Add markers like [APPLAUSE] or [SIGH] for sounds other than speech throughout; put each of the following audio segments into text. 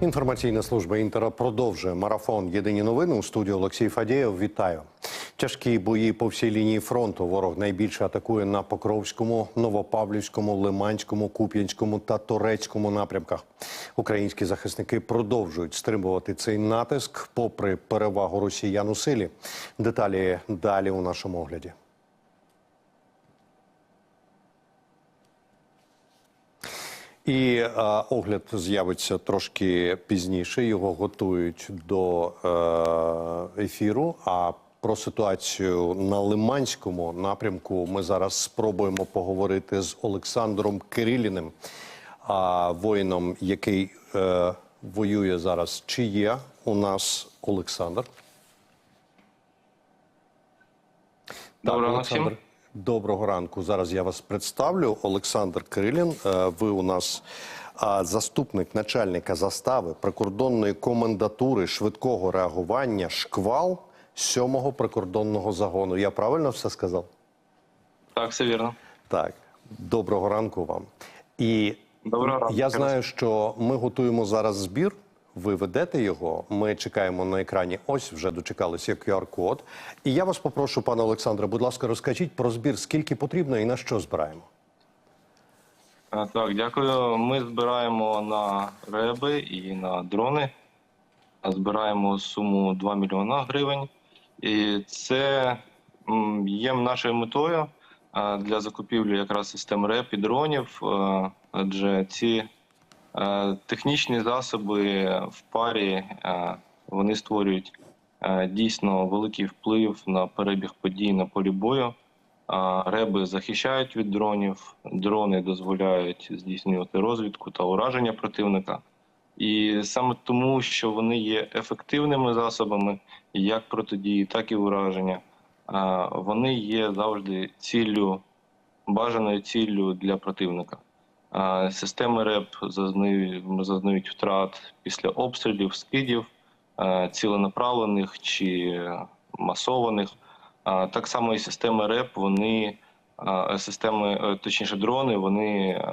Інформаційна служба Інтера продовжує марафон Єдині новини у студії Олексій Фадєєв. Вітаю. Тяжкі бої по всій лінії фронту. Ворог найбільше атакує на Покровському, Новопавлівському, Лиманському, Куп'янському та Торецькому напрямках. Українські захисники продовжують стримувати цей натиск, попри перевагу росіян у силі. Деталі далі у нашому огляді. І е, огляд з'явиться трошки пізніше. Його готують до е, ефіру. А про ситуацію на Лиманському напрямку ми зараз спробуємо поговорити з Олександром Кириліним, а, воїном, який е, воює зараз. Чи є у нас Олександр? Доброго Олександр. Доброго ранку. Зараз я вас представлю. Олександр Кирилін. Е, Ви у нас заступник начальника застави прикордонної комендатури швидкого реагування шквал 7-го прикордонного загону. Я правильно все сказав? Так, все вірно. Так, доброго ранку вам. І Доброго ранку. я знаю, що ми готуємо зараз збір. Ви ведете його. Ми чекаємо на екрані. Ось вже дочекалися QR-код. І я вас попрошу, пане Олександре, будь ласка, розкажіть про збір, скільки потрібно і на що збираємо. Так, дякую. Ми збираємо на реби і на дрони. Збираємо суму 2 мільйона гривень. І це є нашою метою для закупівлі якраз систем реп і дронів. Адже ці технічні засоби в парі е, вони створюють е, дійсно великий вплив на перебіг подій на полі бою. Реби захищають від дронів, дрони дозволяють здійснювати розвідку та ураження противника. І саме тому, що вони є ефективними засобами як протидії, так і ураження, вони є завжди ціллю, бажаною ціллю для противника. Системи РЕП зазнають, втрат після обстрілів, скидів, ціленаправлених чи масованих. Так само і системи РЕП, вони системи, е, точніше, дрони, вони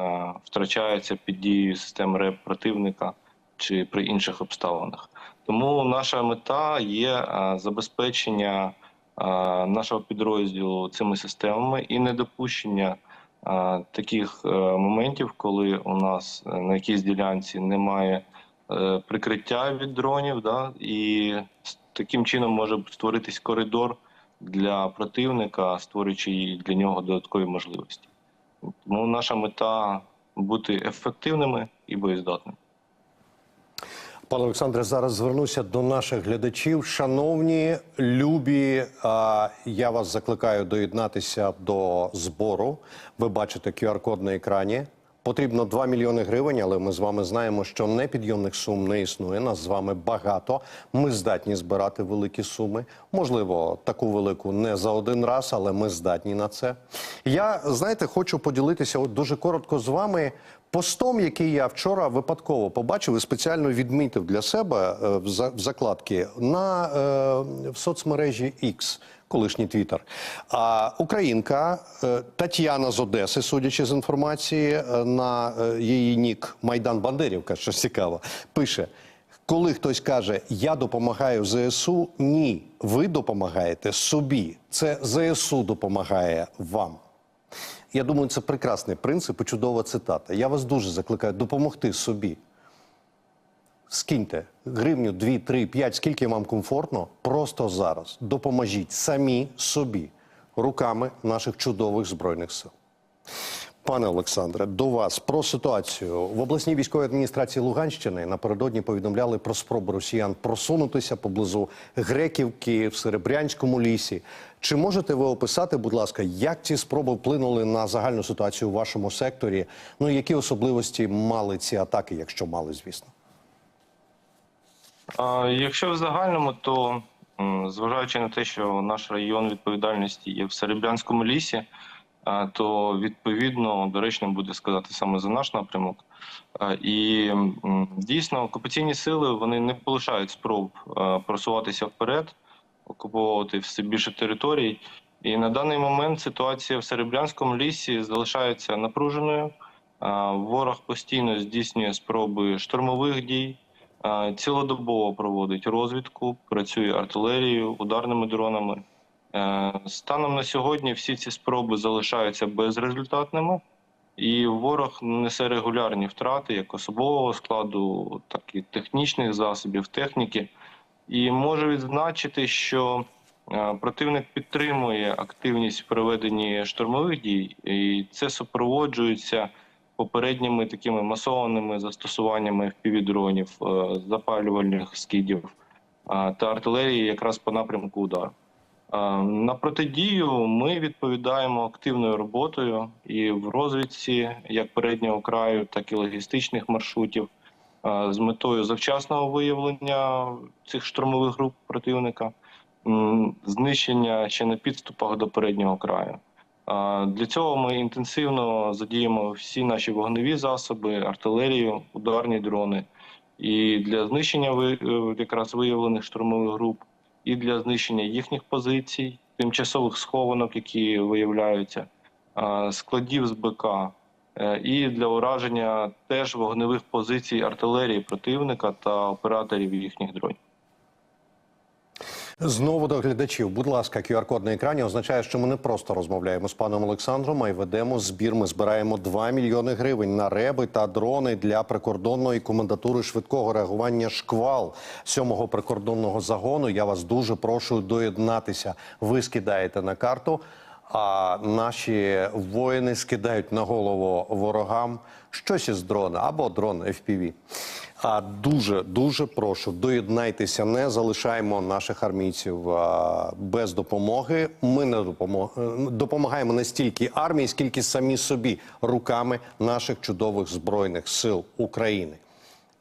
втрачаються під дією систем РЕП противника чи при інших обставинах. Тому наша мета є забезпечення нашого підрозділу цими системами і недопущення таких е, моментів, коли у нас е, на якійсь ділянці немає е, прикриття від дронів, да, і таким чином може створитись коридор для противника, створюючи для нього додаткові можливості. Тому наша мета бути ефективними і боєздатними. Пане Олександре, зараз звернуся до наших глядачів. Шановні, любі, я вас закликаю доєднатися до збору. Ви бачите QR-код на екрані. Потрібно 2 мільйони гривень, але ми з вами знаємо, що непідйомних сум не існує. Нас з вами багато. Ми здатні збирати великі суми. Можливо, таку велику не за один раз, але ми здатні на це. Я знаєте, хочу поділитися от дуже коротко з вами постом, який я вчора випадково побачив і спеціально відмітив для себе е, в закладки на е, в соцмережі X. Колишній твіттер. А українка е, Тетяна з Одеси, судячи з інформації, е, на е, її нік Майдан Бандерівка, що цікаво, пише: коли хтось каже, я допомагаю ЗСУ, ні, ви допомагаєте собі. Це ЗСУ допомагає вам. Я думаю, це прекрасний принцип і чудова цитата. Я вас дуже закликаю допомогти собі. Скиньте гривню, 2, 3, 5, скільки вам комфортно, просто зараз. Допоможіть самі собі руками наших чудових збройних сил. Пане Олександре, до вас про ситуацію в обласній військовій адміністрації Луганщини напередодні повідомляли про спробу росіян просунутися поблизу Греківки в Серебрянському лісі. Чи можете ви описати, будь ласка, як ці спроби вплинули на загальну ситуацію у вашому секторі? Ну які особливості мали ці атаки, якщо мали, звісно? Якщо в загальному, то зважаючи на те, що наш район відповідальності є в Серебрянському лісі, то відповідно доречно буде сказати саме за наш напрямок. І дійсно окупаційні сили вони не полишають спроб просуватися вперед, окуповувати все більше територій. І на даний момент ситуація в Серебрянському лісі залишається напруженою. Ворог постійно здійснює спроби штурмових дій. Е, цілодобово проводить розвідку, працює артилерією, ударними дронами. Е, Станом на сьогодні всі ці спроби залишаються безрезультатними, і ворог несе регулярні втрати як особового складу, так і технічних засобів, техніки. І можу відзначити, що е, противник підтримує активність в проведенні штурмових дій, і це супроводжується попередніми такими масованими застосуваннями впівдронів, е, запалювальних скидів е, та артилерії якраз по напрямку удару. Е, На протидію ми відповідаємо активною роботою і в розвідці як переднього краю, так і логістичних маршрутів з метою завчасного виявлення цих штурмових груп противника, знищення ще на підступах до переднього краю. Для цього ми інтенсивно задіємо всі наші вогневі засоби, артилерію, ударні дрони. І для знищення е, якраз виявлених штурмових груп, і для знищення їхніх позицій, тимчасових схованок, які виявляються, складів з БК, е, і для ураження теж вогневих позицій артилерії противника та операторів їхніх дронів. Знову до глядачів. Будь ласка, QR-код на екрані означає, що ми не просто розмовляємо з паном Олександром, а й ведемо збір. Ми збираємо 2 мільйони гривень на реби та дрони для прикордонної комендатури швидкого реагування шквал сьомого прикордонного загону. Я вас дуже прошу доєднатися. Ви скидаєте на карту. А наші воїни скидають на голову ворогам щось із дрона або дрон FPV. А дуже дуже прошу доєднайтеся, не залишаємо наших армійців а, без допомоги. Ми не допомо- е, допомагаємо не стільки армії, скільки самі собі руками наших чудових збройних сил України.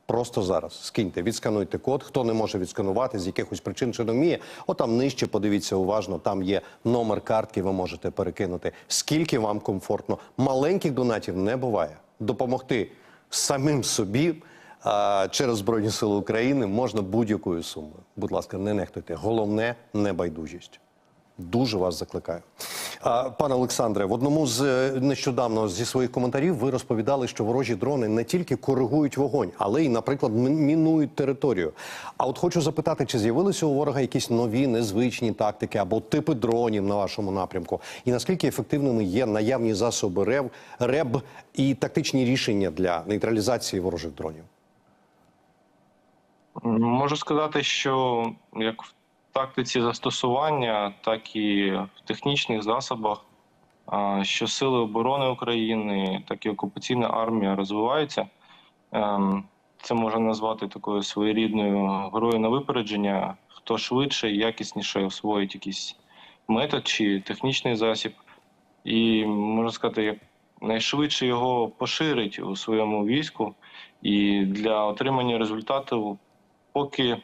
Просто зараз скиньте, відскануйте код. Хто не може відсканувати з якихось причин чи не вміє, отам нижче подивіться уважно. Там є номер картки. Ви можете перекинути. Скільки вам комфортно. Маленьких донатів не буває. Допомогти самим собі а, через Збройні Сили України можна будь-якою сумою. Будь ласка, не нехтуйте. Головне небайдужість. Дуже вас закликаю. Пане Олександре, в одному з е, нещодавно зі своїх коментарів ви розповідали, що ворожі дрони не тільки коригують вогонь, але й, наприклад, мінують територію. А от хочу запитати, чи з'явилися у ворога якісь нові незвичні тактики або типи дронів на вашому напрямку? І наскільки ефективними є наявні засоби РЕВ, РЕБ і тактичні рішення для нейтралізації ворожих дронів? Можу сказати, що як в тактиці застосування, так і в технічних засобах, що Сили оборони України, так і окупаційна армія розвиваються. Ем, Це можна назвати такою своєрідною грою на випередження. Хто швидше і якісніше освоїть якийсь метод чи технічний засіб, і можна сказати, найшвидше його поширить у своєму війську, і для отримання результату поки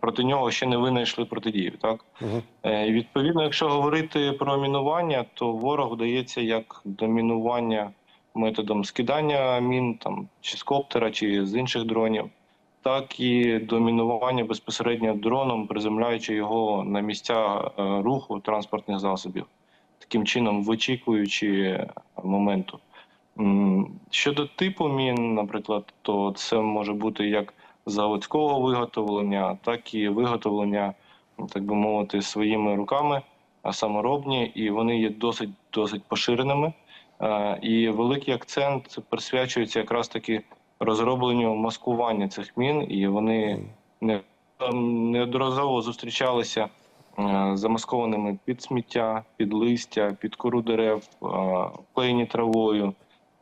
проти нього ще не винайшли протидію. Так Угу. І відповідно, якщо говорити про мінування, то ворог вдається як до мінування методом скидання мін там чи з коптера, чи з інших дронів, так і до мінування безпосередньо дроном, приземляючи його на місця е, руху транспортних засобів, таким чином вичікуючи моменту. Щодо типу мін, наприклад, то це може бути як заводського виготовлення, так і виготовлення, так би мовити, своїми руками, а саморобні, і вони є досить досить поширеними. І великий акцент присвячується якраз таки розробленню маскування цих мін, і вони не неодноразово зустрічалися е, замаскованими під сміття, під листя, під кору дерев, е, вклеєні травою,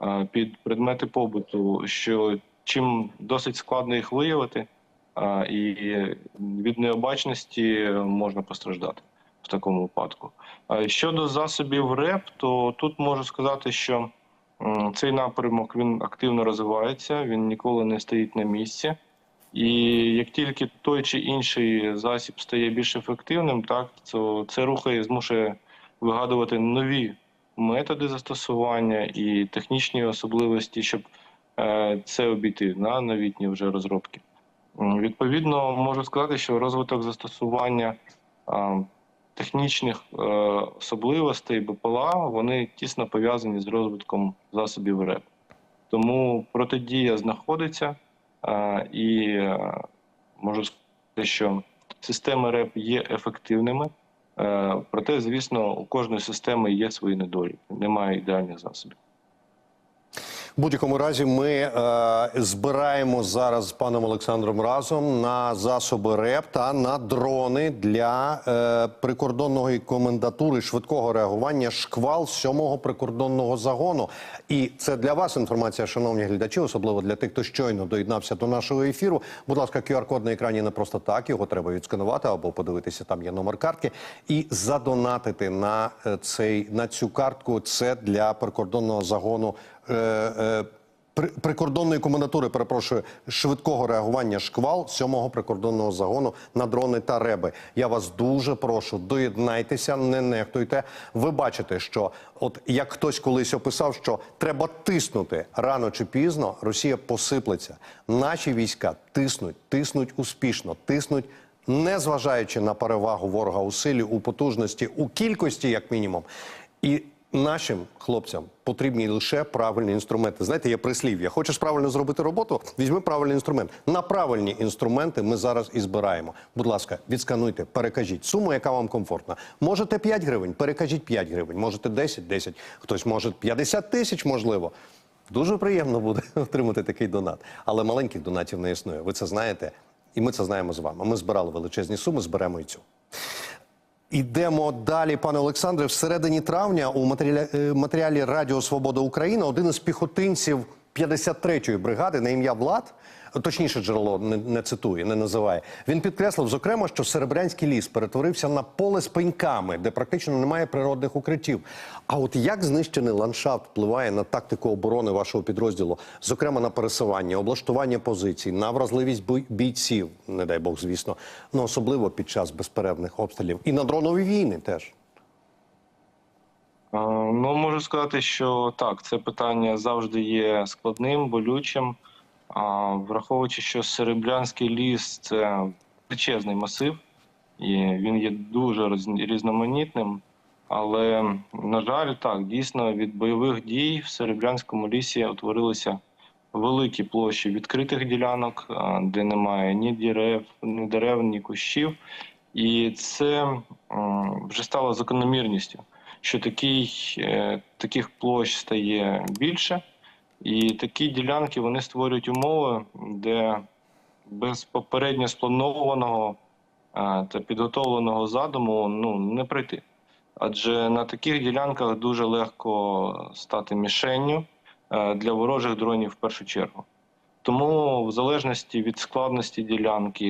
е, під предмети побуту, що чим досить складно їх виявити, і від необачності можна постраждати в такому випадку. Щодо засобів РЕП, то тут можу сказати, що цей напрямок він активно розвивається, він ніколи не стоїть на місці. І як тільки той чи інший засіб стає більш ефективним, так то це рухає, змушує вигадувати нові методи застосування і технічні особливості, щоб це обійти на новітні вже розробки. Відповідно, можу сказати, що розвиток застосування технічних е, особливостей БПЛА вони тісно пов'язані з розвитком засобів РЕП. Тому протидія знаходиться, Е, І е, можу сказати, що системи РЕП є ефективними. Е, Проте, звісно, у кожної системи є свої недоліки. Немає ідеальних засобів. Будь-якому разі ми е, збираємо зараз з паном Олександром разом на засоби РЕП та на дрони для е, прикордонної комендатури швидкого реагування шквал сьомого прикордонного загону. І це для вас інформація, шановні глядачі, особливо для тих, хто щойно доєднався до нашого ефіру. Будь ласка, QR-код на екрані не просто так. Його треба відсканувати або подивитися. Там є номер картки, і задонатити на е, цей на цю картку. Це для прикордонного загону. Е, е, при- Прикордонної комендатури, перепрошую, швидкого реагування шквал сьомого прикордонного загону на дрони та реби. Я вас дуже прошу, доєднайтеся, не нехтуйте. Ви бачите, що от як хтось колись описав, що треба тиснути рано чи пізно, Росія посиплеться. Наші війська тиснуть, тиснуть успішно, тиснуть. Незважаючи на перевагу ворога у силі, у потужності, у кількості, як мінімум, і нашим хлопцям потрібні лише правильні інструменти. Знаєте, є прислів'я. Хочеш правильно зробити роботу? Візьми правильний інструмент. На правильні інструменти ми зараз і збираємо. Будь ласка, відскануйте, перекажіть суму, яка вам комфортна. Можете 5 гривень, перекажіть 5 гривень. Можете 10, 10. Хтось може 50 тисяч, можливо. Дуже приємно буде [LAUGHS] отримати такий донат. Але маленьких донатів не існує. Ви це знаєте, і ми це знаємо з вами. Ми збирали величезні суми, зберемо і цю. Ідемо далі, пане Олександре. Всередині травня у матеріалі, е, матеріалі Радіо Свобода Україна один із піхотинців 53-ї бригади на ім'я Влад, точніше джерело не, не цитує, не називає. Він підкреслив, зокрема, що Серебрянський ліс перетворився на поле з пеньками, де практично немає природних укриттів. А от як знищений ландшафт впливає на тактику оборони вашого підрозділу, зокрема на пересування, облаштування позицій, на вразливість бійців, не дай Бог, звісно, ну особливо під час безперервних обстрілів, і на дронові війни теж. Е, Ну, можу сказати, що так, це питання завжди є складним, болючим. Враховуючи, що Серебрянський ліс це величезний масив, і він є дуже різноманітним. Але, на жаль, так, дійсно від бойових дій в Серебрянському лісі утворилися великі площі відкритих ділянок, де немає ні дерев, ні дерев, ні кущів. І це вже стало закономірністю що такий, е, таких площ стає більше, і такі ділянки вони створюють умови, де без попередньо спланованого е, та підготовленого задуму ну, не пройти. Адже на таких ділянках дуже легко стати мішенню е, для ворожих дронів в першу чергу. Тому, в залежності від складності ділянки,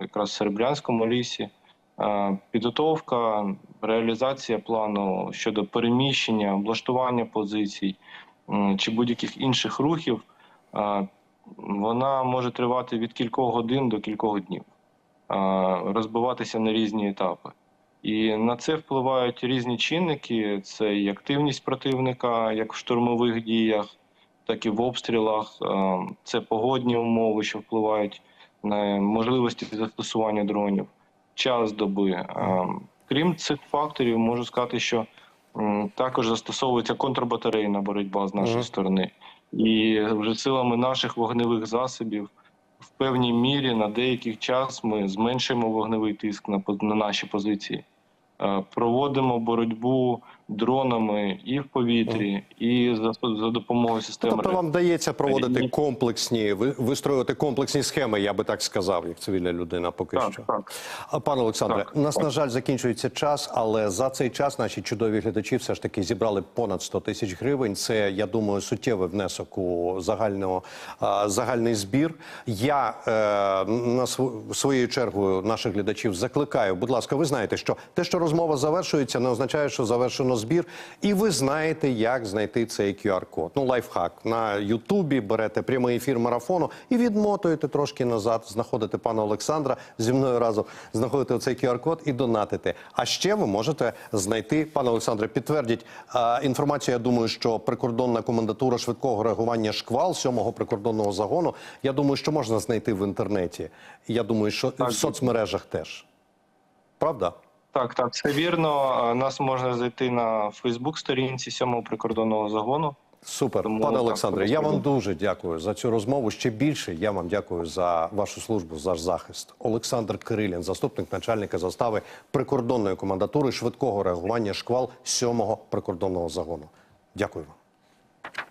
якраз в Серебрянському лісі, е, підготовка, реалізація плану щодо переміщення, облаштування позицій чи будь-яких інших рухів, е, вона може тривати від кількох годин до кількох днів, е, розбиватися на різні етапи. І на це впливають різні чинники: це і активність противника, як в штурмових діях, так і в обстрілах. Е, Це погодні умови, що впливають на можливості застосування дронів, час доби. Е, Крім цих факторів, можу сказати, що також застосовується контрбатарейна боротьба з нашої Мгм. сторони, і вже силами наших вогневих засобів. В певній мірі на деякий час ми зменшуємо вогневий тиск на, на наші позиції, Е, проводимо боротьбу дронами і в повітрі, і за, за допомогою систем Тобто вам вдається проводити комплексні, ви- вистроювати комплексні схеми, я би так сказав, як цивільна людина поки Так, що. так. Пане Олександре, Так, у нас, так. на жаль, закінчується час, але за цей час наші чудові глядачі все ж таки зібрали понад 100 тисяч гривень. Це, я думаю, суттєвий внесок у загального, загальний збір. Я е, на своєю чергою наших глядачів закликаю, будь ласка, ви знаєте, що те, що розмова завершується, не означає, що завершено збір. І ви знаєте, як знайти цей QR-код. Ну, лайфхак. На Ютубі берете прямий ефір марафону і відмотуєте трошки назад, знаходите пана Олександра зі мною разом, знаходите оцей QR-код і донатите. А ще ви можете знайти, пане Олександре, підтвердіть а, інформацію. Я думаю, що прикордонна комендатура швидкого реагування шквал сьомого прикордонного загону. Я думаю, що можна знайти в інтернеті. Я думаю, що Так. в соцмережах теж. Правда? Так, так, це вірно. Нас можна зайти на Фейсбук-сторінці сьомого прикордонного загону. Супер, Тому пане Олександре. Я вам дуже дякую за цю розмову. Ще більше я вам дякую за вашу службу, за захист. Олександр Кирилін, заступник начальника застави прикордонної комендатури швидкого реагування шквал 7-го прикордонного загону. Дякую вам.